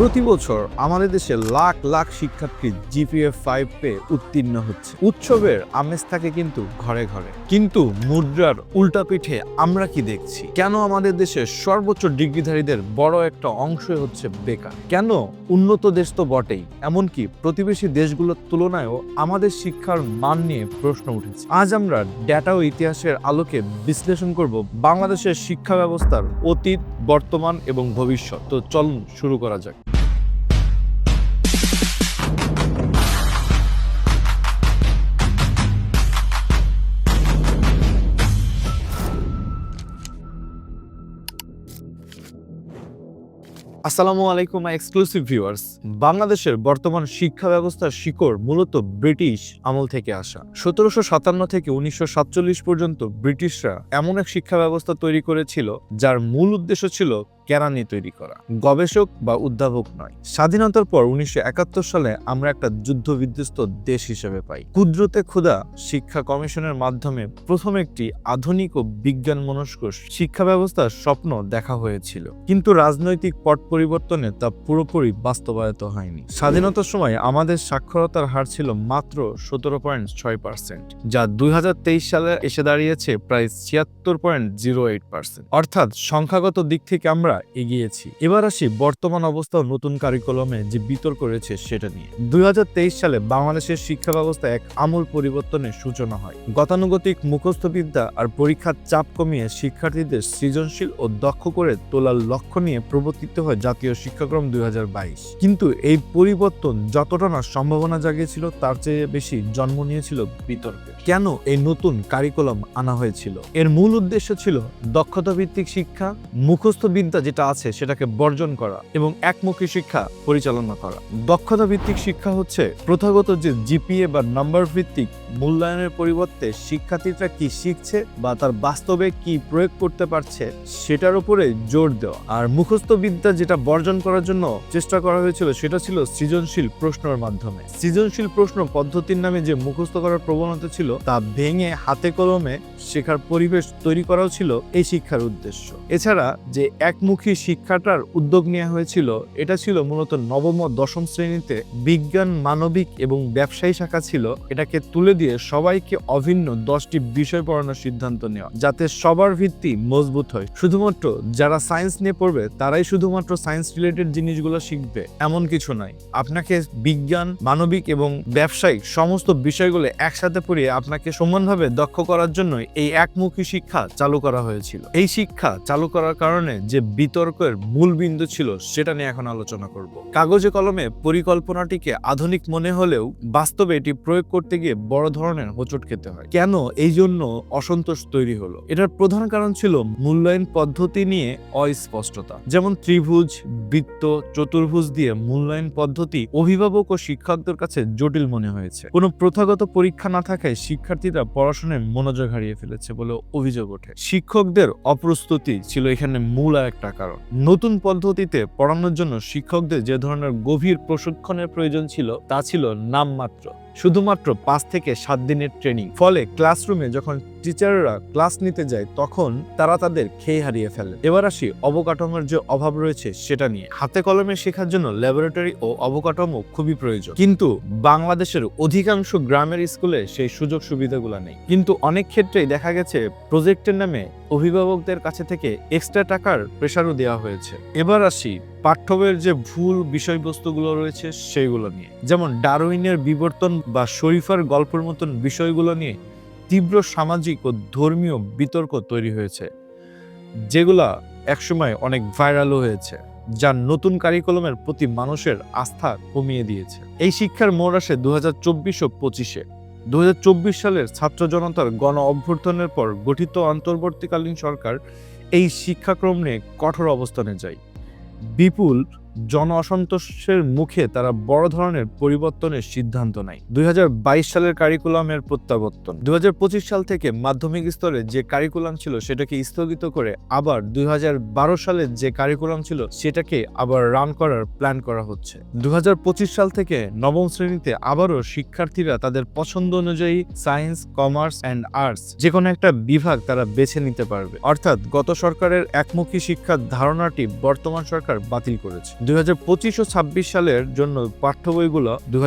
প্রতি বছর আমাদের দেশে লাখ লাখ শিক্ষার্থী জিপিএ ফাইভ পেয়ে উত্তীর্ণ হচ্ছে। উৎসবের আমেজ থাকে কিন্তু ঘরে ঘরে। কিন্তু মুদ্রার উল্টা পিঠে আমরা কি দেখছি? কেন আমাদের দেশের সর্বোচ্চ ডিগ্রিধারীদের বড় একটা অংশই হচ্ছে বেকার? কেন উন্নত দেশ তো বটেই, এমনকি প্রতিবেশী দেশগুলোর তুলনায়ও আমাদের শিক্ষার মান নিয়ে প্রশ্ন উঠেছে। আজ আমরা ডেটা ও ইতিহাসের আলোকে বিশ্লেষণ করব বাংলাদেশের শিক্ষা ব্যবস্থার অতীত, বর্তমান এবং ভবিষ্যৎ। তো চলুন শুরু করা যাক। আসসালামু আলাইকুম এক্সক্লুসিভ ভিউয়ার্স বাংলাদেশের বর্তমান শিক্ষা ব্যবস্থার শিকড় মূলত ব্রিটিশ আমল থেকে আসা। সতেরোশো সাতান্ন থেকে উনিশশো সাতচল্লিশ পর্যন্ত ব্রিটিশরা এমন এক শিক্ষা ব্যবস্থা তৈরি করেছিল, যার মূল উদ্দেশ্য ছিল কেরানি তৈরি করা। গবেষক বা উদ্ভাবক নয়। স্বাধীনতার পর উনিশশো একাত্তর সালে আমরা একটা যুদ্ধ বিধ্বস্ত দেশ হিসেবে পাই। কুদরতে ক্ষুদা শিক্ষা কমিশনের মাধ্যমে প্রথম একটি আধুনিক ও বিজ্ঞান মনস্ক শিক্ষা ব্যবস্থার স্বপ্ন দেখা হয়েছিল। কিন্তু রাজনৈতিক পট পরিবর্তনে তা পুরোপুরি বাস্তবায়িত হয়নি। স্বাধীনতার সময় আমাদের সাক্ষরতার হার ছিল মাত্র সতেরো পয়েন্ট ছয় পার্সেন্ট, যা দুই হাজার তেইশ সালে এসে দাঁড়িয়েছে প্রায় ছিয়াত্তর পয়েন্ট জিরো এইট পার্সেন্ট। অর্থাৎ সংখ্যাগত দিক থেকে আমরা এগিয়েছি। এবার আসি বর্তমান অবস্থা নতুন কারিকুলামে যে বিতর্ক রয়েছে সেটা নিয়ে। দুই সালে বাংলাদেশের শিক্ষা ব্যবস্থা এক আমূল পরিবর্তনের সূচনা হয়। গতানুগতিক মুখস্থবিদ্যা আর পরীক্ষার চাপ কমিয়ে শিক্ষার্থীদের সৃজনশীল ও দক্ষ করে তোলার লক্ষ্য নিয়ে প্রবর্তিত হয় জাতীয় শিক্ষাক্রম দুই হাজার বাইশ। কিন্তু এই পরিবর্তন যতটা না সম্ভাবনা জাগিয়েছিল, তার চেয়ে বেশি জন্ম নিয়েছিল বিতর্কের। কেন এই নতুন কারিকুলাম আনা হয়েছিল? এর মূল উদ্দেশ্য ছিল দক্ষতা ভিত্তিক শিক্ষা মুখস্থ বিদ্যা যেটা আছে সেটাকে বর্জন করা এবং একমুখী শিক্ষা পরিচালনা করা। দক্ষতা ভিত্তিক শিক্ষা হচ্ছে প্রথাগত যে জিপিএ বা নাম্বার ভিত্তিক মূল্যায়নের পরিবর্তে শিক্ষার্থীরা কি শিখছে বা তার বাস্তবে কি প্রয়োগ করতে পারছে সেটার উপরে জোর দেওয়া। আর মুখস্থ বিদ্যা যেটা বর্জন করার জন্য চেষ্টা করা হয়েছিল সেটা ছিল সৃজনশীল প্রশ্নের মাধ্যমে। সৃজনশীল প্রশ্ন পদ্ধতির নামে যে মুখস্থ করার প্রবণতা ছিল তা ভেঙে হাতে কলমে শেখার পরিবেশ তৈরি করাও ছিল এই শিক্ষার উদ্দেশ্য। এছাড়া যে একমুখী শিক্ষাটার উদ্যোগ নেওয়া হয়েছিল, এটা ছিল মূলত নবম ও দশম শ্রেণীতে বিজ্ঞান, মানবিক এবং ব্যবসায়ী শাখা ছিল, এটাকে তুলে দিয়ে সবাইকে অভিন্ন দশটি বিষয় পড়ানোর সিদ্ধান্ত নেওয়া, যাতে সবার ভিত্তি মজবুত হয়। শুধুমাত্র যারা সায়েন্স নিয়ে পড়বে, তারাই শুধুমাত্র সায়েন্স রিলেটেড জিনিসগুলো শিখবে, এমন কিছু নয়। আপনাকে বিজ্ঞান, মানবিক এবং ব্যবসায়িক সমস্ত বিষয়গুলো একসাথে পড়িয়ে আপনাকে সমানভাবে দক্ষ করার জন্য এই একমুখী শিক্ষা চালু করা হয়েছিল। এই শিক্ষা চালু করার কারণে যে বিতর্কের মূল বিন্দু ছিল সেটা নিয়ে এখন আলোচনা করব। কাগজে কলমে পরিকল্পনাটিকে আধুনিক মনে হলেও বাস্তবে এটি প্রয়োগ করতে গিয়ে বড় ধরনের হোঁচট খেতে হয়। কেন এই জন্য অসন্তোষ তৈরি হলো? এটার প্রধান কারণ ছিল মূল্যায়ন পদ্ধতি নিয়ে অস্পষ্টতা। যেমন ত্রিভুজ, বৃত্ত, চতুর্ভুজ দিয়ে মূল্যায়ন পদ্ধতি অভিভাবক ও শিক্ষকদের কাছে জটিল মনে হয়েছে। কোনো প্রথাগত পরীক্ষা না থাকায় শিক্ষার্থীরা পড়াশোনায় মনোযোগ হারিয়ে ফেলেছে বলে অভিযোগ ওঠে। শিক্ষকদের অপ্রস্তুতি ছিল এখানে মূল আর একটা কারণ। নতুন পদ্ধতিতে পড়ানোর জন্য শিক্ষকদের যে ধরনের গভীর প্রশিক্ষণের প্রয়োজন ছিল, তা ছিল নামমাত্র। শুধুমাত্র পাঁচ থেকে সাত দিনের ট্রেনিং ফলে ক্লাসরুমে যখন টিচাররা ক্লাস নিতে যায়, তখন তারা তাদের খেয়ে হারিয়ে ফেলে। এবার আসি অবকাঠামোর যে অভাব রয়েছে সেটা নিয়ে। হাতে কলমে শেখার জন্য ল্যাবরেটরি ও অবকাঠামো খুবই প্রয়োজন। কিন্তু বাংলাদেশের অধিকাংশ গ্রামের স্কুলে সেই সুযোগ সুবিধাগুলো নেই। কিন্তু অনেক ক্ষেত্রেই দেখা গেছে প্রজেক্টের নামে অভিভাবকদের কাছে থেকে এক্সট্রা টাকার প্রেশারও দেওয়া হয়েছে। এবার আসি পাঠ্যবইয়ের যে ভুল বিষয়বস্তুগুলো রয়েছে সেইগুলো নিয়ে। যেমন ডারউইনের বিবর্তন বা শরীফার গল্পের মতন বিষয়গুলো নিয়ে তীব্র সামাজিক ও ধর্মীয় বিতর্ক তৈরি হয়েছে, যেগুলা একসময় অনেক ভাইরালও হয়েছে, যা নতুন কারিকুলামের প্রতি মানুষের আস্থা কমিয়ে দিয়েছে। এই শিক্ষার মোড় আসে দু হাজার চব্বিশ ও পঁচিশে দু হাজার চব্বিশ সালের ছাত্র জনতার গণ অভ্যর্থনের পর গঠিত অন্তর্বর্তীকালীন সরকার এই শিক্ষাক্রম নিয়ে কঠোর অবস্থানে যায়। বিপুল জন অসন্তোষের মুখে তারা বড় ধরনের পরিবর্তনের সিদ্ধান্ত নেয়। দুই হাজার বাইশ সালের কারিকুলামের প্রত্যাবর্তন। দুই হাজার পঁচিশ সাল থেকে মাধ্যমিক স্তরে যে কারিকুলাম ছিল সেটাকে স্থগিত করে আবার দুই সালের যে কারিকুলাম ছিল সেটাকে আবার রান করার প্ল্যান করা হচ্ছে। দুই সাল থেকে নবম শ্রেণীতে আবারও শিক্ষার্থীরা তাদের পছন্দ অনুযায়ী সায়েন্স, কমার্স অ্যান্ড আর্টস যে কোনো একটা বিভাগ তারা বেছে নিতে পারবে। অর্থাৎ গত সরকারের একমুখী শিক্ষার ধারণাটি বর্তমান সরকার বাতিল করেছে। দুই হাজার পঁচিশ ও ছাব্বিশ সালের জন্য পাঠ্য বইগুলো দুই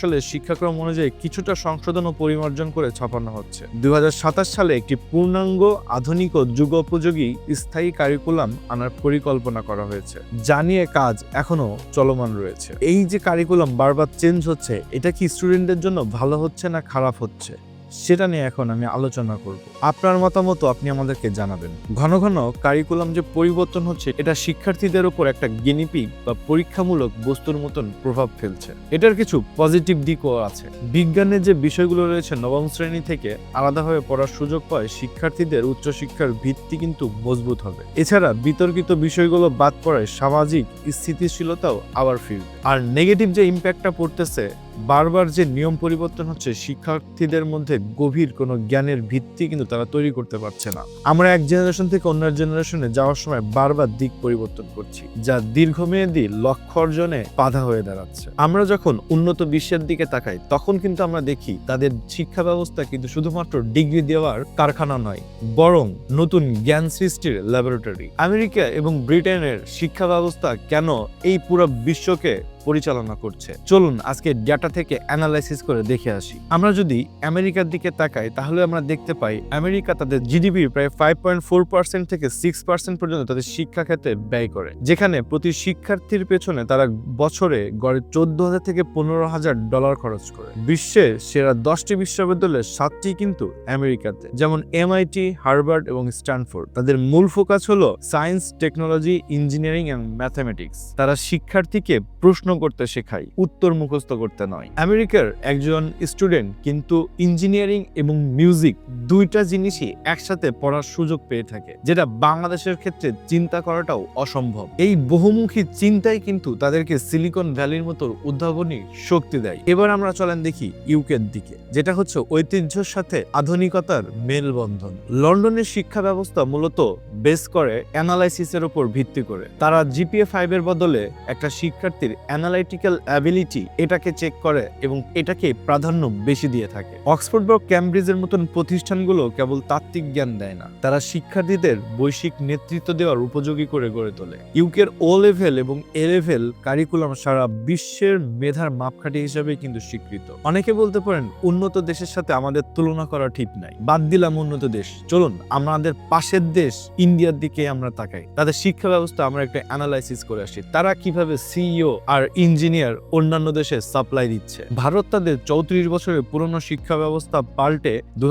সালের শিক্ষাক্রম অনুযায়ী কিছুটা সংশোধন ও পরিমার্জন করে ছাপানো হচ্ছে। দুই হাজার সাতাশ সালে একটি পূর্ণাঙ্গ, আধুনিক ও যুগোপযোগী স্থায়ী কারিকুলাম আনার পরিকল্পনা করা হয়েছে। যা নিয়ে কাজ এখনও চলমান রয়েছে। এই যে কারিকুলাম বারবার চেঞ্জ হচ্ছে, এটা কি স্টুডেন্টদের জন্য ভালো হচ্ছে না খারাপ হচ্ছে? সেটা নিয়ে এখন আমি আলোচনা করব। আপনার মতামত আপনি আমাদেরকে জানাবেন। ঘন ঘন কারিকুলাম যে পরিবর্তন হচ্ছে, এটা শিক্ষার্থীদের উপর একটা গেনিপিক বা পরীক্ষামূলক বস্তুর মতন প্রভাব ফেলছে। এটার কিছু পজিটিভ দিকও আছে। বিজ্ঞানের যে বিষয়গুলো রয়েছে, নবম শ্রেণি থেকে আলাদাভাবে পড়ার সুযোগ পায় শিক্ষার্থীদের উচ্চশিক্ষার ভিত্তি কিন্তু মজবুত হবে। এছাড়া বিতর্কিত বিষয়গুলো বাদ পড়ায় সামাজিক স্থিতিশীলতাও আবার ফিরবে। আর নেগেটিভ যে ইম্প্যাক্টটা পড়তেছে, বারবার যে নিয়ম পরিবর্তন হচ্ছে, শিক্ষার্থীদের মধ্যে গভীর কোনো জ্ঞানের ভিত্তি কিন্তু তারা তৈরি করতে পারছে না। আমরা এক জেনারেশন থেকে অন্য জেনারেশনে যাওয়ার সময় বারবার দিক পরিবর্তন করছি, যা দীর্ঘমেয়াদী লক্ষ্য অর্জনে বাধা হয়ে দাঁড়াচ্ছে। আমরা যখন উন্নত বিশ্বের দিকে তাকাই, তখন কিন্তু আমরা দেখি তাদের শিক্ষা ব্যবস্থা কিন্তু শুধুমাত্র ডিগ্রি দেওয়ার কারখানা নয়, বরং নতুন জ্ঞান সৃষ্টির ল্যাবরেটরি আমেরিকা এবং ব্রিটেনের শিক্ষা ব্যবস্থা কেন এই পুরো বিশ্বকে পরিচালনা করছে। চলুন আজকে ডেটা থেকে অ্যানালাইসিস করে দেখে আসি। আমরা যদি আমেরিকার দিকে তাকাই, তাহলে আমরা দেখতে পাই আমেরিকা তাদের জিডিপির প্রায় ফাইভ পয়েন্ট ফোর পার্সেন্ট থেকে সিক্স পার্সেন্ট পর্যন্ত তাদের শিক্ষা ক্ষেত্রে ব্যয় করে। যেখানে প্রতি শিক্ষার্থীর পেছনে তারা বছরে গড়ে চোদ্দ হাজার থেকে পনেরো হাজার ডলার খরচ করে। বিশ্বের সেরা দশটি বিশ্ববিদ্যালয়ের সাতটি কিন্তু আমেরিকাতে। যেমন এমআইটি হার্ভার্ড এবং স্ট্যানফোর্ড তাদের মূল ফোকাস হলো সায়েন্স টেকনোলজি ইঞ্জিনিয়ারিং এবং ম্যাথামেটিক্স তারা শিক্ষার্থীকে প্রশ্ন করতে শেখায় উত্তর মুখস্থ করতে নয়। আমেরিকার একজন স্টুডেন্ট কিন্তু ইঞ্জিনিয়ারিং এবং মিউজিক দুইটা জিনিসই একসাথে পড়ার সুযোগ পেয়ে থাকে, যেটা বাংলাদেশের ক্ষেত্রে চিন্তা করাটাও অসম্ভব। এই বহুমুখী চিন্তাই কিন্তু তাদেরকে সিলিকন ভ্যালির মতো উদ্ভাবনী শক্তি দেয়। এবার আমরা চলেন দেখি ইউকের দিকে, যেটা হচ্ছে ঐতিহ্যের সাথে আধুনিকতার মেলবন্ধন। লন্ডনের শিক্ষা ব্যবস্থা মূলত বেস করে অ্যানালাইসিসের উপর ভিত্তি করে। তারা জিপিএ ফাইভ এর বদলে একটা শিক্ষার্থীর অ্যানালাইটিক্যাল অ্যাবিলিটি এটাকে চেক করে এবং এটাকে প্রাধান্য বেশি দিয়ে থাকে। অক্সফোর্ড বা ক্যামব্রিজের মতন প্রতিষ্ঠানগুলো কেবল তাত্ত্বিক জ্ঞান দেয় না, তারা শিক্ষার্থীদের বৈশ্বিক নেতৃত্ব দেওয়ার উপযোগী করে গড়ে তোলে। ইউকের ও লেভেল এবং এ লেভেল কারিকুলাম সারা বিশ্বের মেধার মাপকাঠি হিসাবে কিন্তু স্বীকৃত। অনেকে বলতে পারেন, উন্নত দেশের সাথে আমাদের তুলনা করা ঠিক নাই। বাদ দিলাম উন্নত দেশ। চলুন, আমাদের পাশের দেশ ইন্ডিয়ার দিকে আমরা তাকাই। তাদের শিক্ষা ব্যবস্থা আমরা একটা অ্যানালাইসিস করে আসি। তারা কীভাবে সিইও আর ইঞ্জিনিয়ার অন্যান্য দেশে সাপ্লাই দিচ্ছে। ভারত তাদের চৌত্রিশ বছরের পুরনো শিক্ষা ব্যবস্থা পাল্টে দু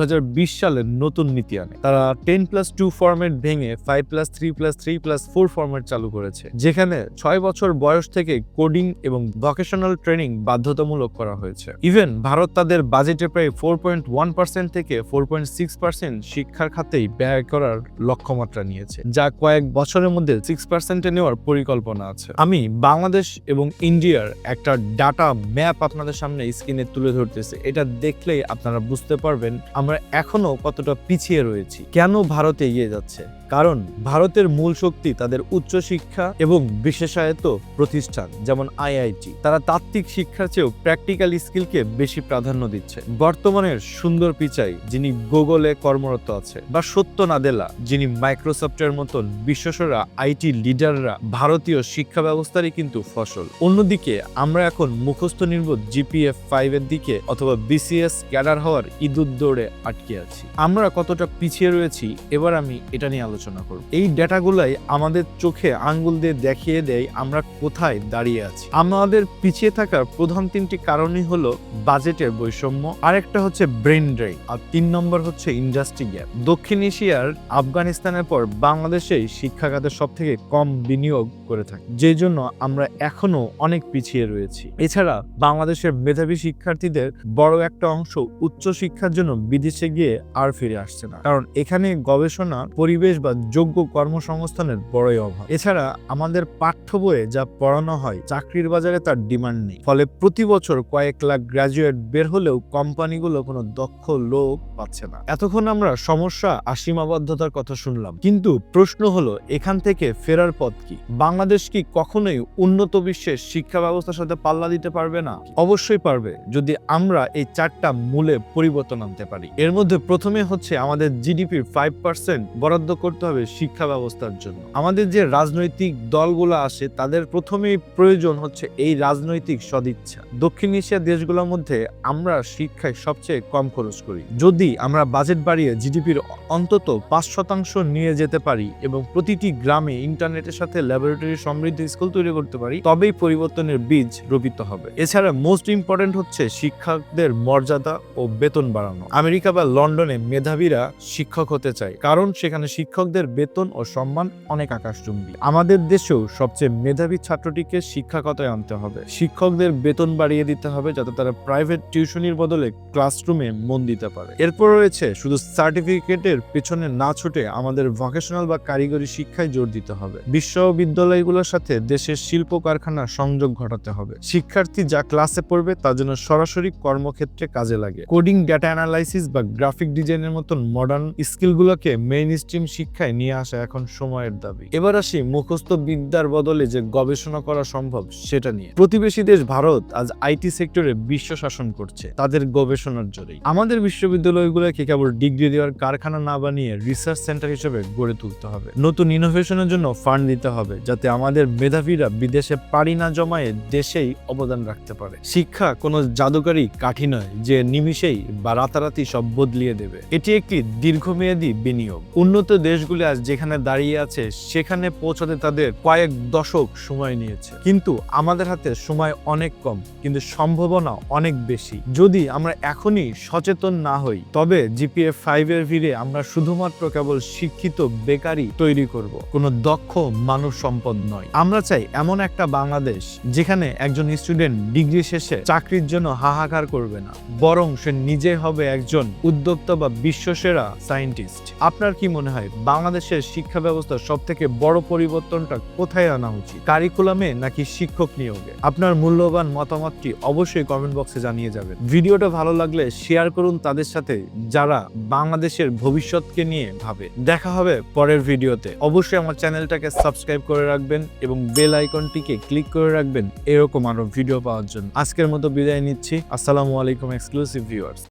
সালের নতুন নীতি আনে। তারা টেন প্লাস টু ফরম্যাট ভেঙে five plus three plus three plus four format চালু করেছে, যেখানে ছয় বছর বয়স থেকে কোডিং এবং ভকেশনাল ট্রেনিং বাধ্যতামূলক করা হয়েছে। ইভেন ভারত তাদের বাজেটে প্রায় ফোর পয়েন্ট ওয়ান পার্সেন্ট থেকে ফোর পয়েন্ট সিক্স পার্সেন্ট শিক্ষার খাতেই ব্যয় করার লক্ষ্যমাত্রা নিয়েছে, যা কয়েক বছরের মধ্যে সিক্স পার্সেন্টে নেওয়ার পরিকল্পনা আছে। আমি বাংলাদেশ এবং ইন্ডিয়ার একটা ডাটা ম্যাপ আপনাদের সামনে স্ক্রিনে তুলে ধরতেছে। এটা দেখলেই আপনারা বুঝতে পারবেন আমরা এখনও কতটা পিছিয়ে রয়েছি। কেন ভারতে এগিয়ে যাচ্ছে? কারণ ভারতের মূল শক্তি তাদের উচ্চশিক্ষা এবং বিশেষায়ত প্রতিষ্ঠান, যেমন আইআইটি। তারা তাত্ত্বিক শিক্ষার চেয়েও প্র্যাকটিক্যাল স্কিলকে বেশি প্রাধান্য দিচ্ছে। বর্তমানের সুন্দর পিচাই যিনি গুগলে কর্মরত আছে, বা সত্য নাদেলা যিনি মাইক্রোসফটের মতন বিশ্বসরা আইটি লিডাররা ভারতীয় শিক্ষা ব্যবস্থারই কিন্তু ফসল। অন্যদিকে, আমরা এখন মুখস্থ নির্ভর জিপিএফ ফাইভ এর দিকে অথবা বিসিএস ক্যাডার হওয়ার ইঁদুর দৌড়ে আটকে আছি। আমরা কতটা পিছিয়ে রয়েছি, এবার আমি এটা নিয়ে করব। এই ডেটাগুলাই আমাদের চোখে আঙ্গুল দিয়ে দেখিয়ে দেয় আমরা কোথায় দাঁড়িয়ে আছি। আমাদের পিছিয়ে থাকার প্রধান তিনটি কারণই হলো বাজেটের বৈষম্য, আরেকটা হচ্ছে ব্রেন ড্রেন আর তিন নম্বর হচ্ছে ইন্ডাস্ট্রি গ্যাপ। দক্ষিণ এশিয়ার আফগানিস্তানের পর বাংলাদেশেই শিক্ষা খাতে সব থেকে কম বিনিয়োগ করে থাকে যে জন্য আমরা এখনও অনেক পিছিয়ে রয়েছি। এছাড়া বাংলাদেশের মেধাবী শিক্ষার্থীদের বড় একটা অংশ উচ্চ শিক্ষার জন্য বিদেশে গিয়ে আর ফিরে আসছে না, কারণ এখানে গবেষণা, পরিবেশ বা যোগ্য কর্মসংস্থানের বড়ই অভাব। এছাড়া আমাদের পাঠ্য বইয়ে যা পড়ানো হয়, চাকরির বাজারে তার ডিমান্ড নেই। ফলে প্রতি বছর কয়েক লাখ গ্রাজুয়েট বের হলেও কোম্পানিগুলো কোনো দক্ষ লোক পাচ্ছে না। এতক্ষণ আমরা সমস্যা আর সীমাবদ্ধতার কথা শুনলাম। কিন্তু প্রশ্ন হলো, এখান থেকে ফেরার পথ কি? বাংলাদেশ কি কখনোই উন্নত বিশ্বের শিক্ষা ব্যবস্থার সাথে পাল্লা দিতে পারবে না? অবশ্যই পারবে, যদি আমরা এই চারটা মূলে পরিবর্তন আনতে পারি। এর মধ্যে প্রথমে হচ্ছে আমাদের জিডিপির ফাইভ পার্সেন্ট বরাদ্দ করতে করতে হবে শিক্ষা ব্যবস্থার জন্য। আমাদের যে রাজনৈতিক দলগুলো আসে তাদের প্রথমেই প্রয়োজন হচ্ছে এই রাজনৈতিক সদিচ্ছা। দক্ষিণ এশিয়ার দেশগুলোর মধ্যে আমরা শিক্ষায় সবচেয়ে কম খরচ করি। যদি আমরা বাজেট বাড়িয়ে জিডিপির অন্তত পাঁচ শতাংশ নিয়ে যেতে পারি এবং প্রতিটি গ্রামে ইন্টারনেটের সাথে ল্যাবরেটরি সমৃদ্ধ স্কুল তৈরি করতে পারি, তবেই পরিবর্তনের বীজ রোপিত হবে। এছাড়া মোস্ট ইম্পর্টেন্ট হচ্ছে শিক্ষকদের মর্যাদা ও বেতন বাড়ানো। আমেরিকা বা লন্ডনে মেধাবীরা শিক্ষক হতে চায়, কারণ সেখানে শিক্ষকদের বেতন ও সম্মান অনেক আকাশচুম্বী। আমাদের দেশেও সবচেয়ে মেধাবী ছাত্রটিকে শিক্ষকতায় আনতে হবে। শিক্ষকদের বেতন বাড়িয়ে দিতে হবে যাতে তারা প্রাইভেট টিউশনির বদলে ক্লাসরুমে মন দিতে পারে। এরপর রয়েছে শুধু সার্টিফিকেটের পেছনে না ছুটে আমাদের ভকেশনাল বা কারিগরি শিক্ষায় জোর দিতে হবে। বিশ্ববিদ্যালয়গুলোর সাথে দেশের শিল্প কারখানা সংযোগ ঘটাতে হবে। শিক্ষার্থী যা ক্লাসে পড়বে তা যেন সরাসরি কর্মক্ষেত্রে কাজে লাগে। কোডিং ডেটা অ্যানালাইসিস বা গ্রাফিক ডিজাইনের মতন মডার্ন স্কিলগুলোকে মেইন স্ট্রিম শিক্ষায় নিয়ে আসা এখন সময়ের দাবি। এবার আসি মুখস্থ বিদ্যার বদলে যে গবেষণা করা সম্ভব সেটা নিয়ে। প্রতিবেশী দেশ ভারত আজ আইটি সেক্টরে বিশ্ব শাসন করছে, তাদের গবেষণার জোরেই। আমাদের বিশ্ববিদ্যালয়গুলোকে কেবল ডিগ্রি দেওয়ার কারখানা না বানিয়ে রিসার্চ সেন্টার হিসেবে গড়ে তুলতে হবে। নতুন ইনোভেশনের জন্য ফান্ড দিতে হবে, যাতে আমাদের মেধাবীরা বিদেশে পাড়ি না জমায়ে দেশেই অবদান রাখতে পারে। শিক্ষা কোনো জাদুকারী কাঠি নয় যে নিমিষেই বা রাতারাতি সব বদলিয়ে দেবে। এটি একটি দীর্ঘমেয়াদী বিনিয়োগ। উন্নত দেশগুলি আজ যেখানে দাঁড়িয়ে আছে, সেখানে পৌঁছাতে তাদের কয়েক দশক সময় নিয়েছে। কিন্তু আমাদের হাতে সময় অনেক কম, কিন্তু সম্ভাবনা অনেক বেশি। যদি আমরা এখনই সচেতন না হই, তবে জিপিএ ফাইভ এর ভিড়ে আমরা শুধুমাত্র কেবল শিক্ষিত বেকারি তৈরি করব। কোনো দক্ষ মানুষ সম্পদ নয়। আমরা চাই এমন একটা বাংলাদেশ যেখানে একজন স্টুডেন্ট ডিগ্রি শেষে চাকরির জন্য হাহাকার করবে না, বরং সে নিজে হবে একজন উদ্যোক্তা বা বিশ্বসেরা সায়েন্টিস্ট আপনার কি মনে হয় বাংলাদেশের শিক্ষা ব্যবস্থার সব থেকে বড় পরিবর্তনটা কোথায় আনা উচিত? কারিকুলামে নাকি শিক্ষক নিয়োগে? আপনার মূল্যবান মতামতটি অবশ্যই কমেন্ট বক্সে জানিয়ে যাবেন। ভিডিওটা ভালো লাগলে শেয়ার করুন তাদের সাথে যারা বাংলাদেশের ভবিষ্যৎকে নিয়ে ভাবে। দেখা হবে পরের ভিডিওতে। অবশ্যই আমার চ্যানেলটাকে সাবস্ক্রাইব করে রাখবেন এবং বেল আইকনটিকে ক্লিক করে রাখবেন। এরকম আরও ভিডিও পাওয়ার জন্য। আজকের মতো বিদায় নিচ্ছি। আসসালামু আলাইকুম, এক্সক্লুসিভ ভিউয়ার্স।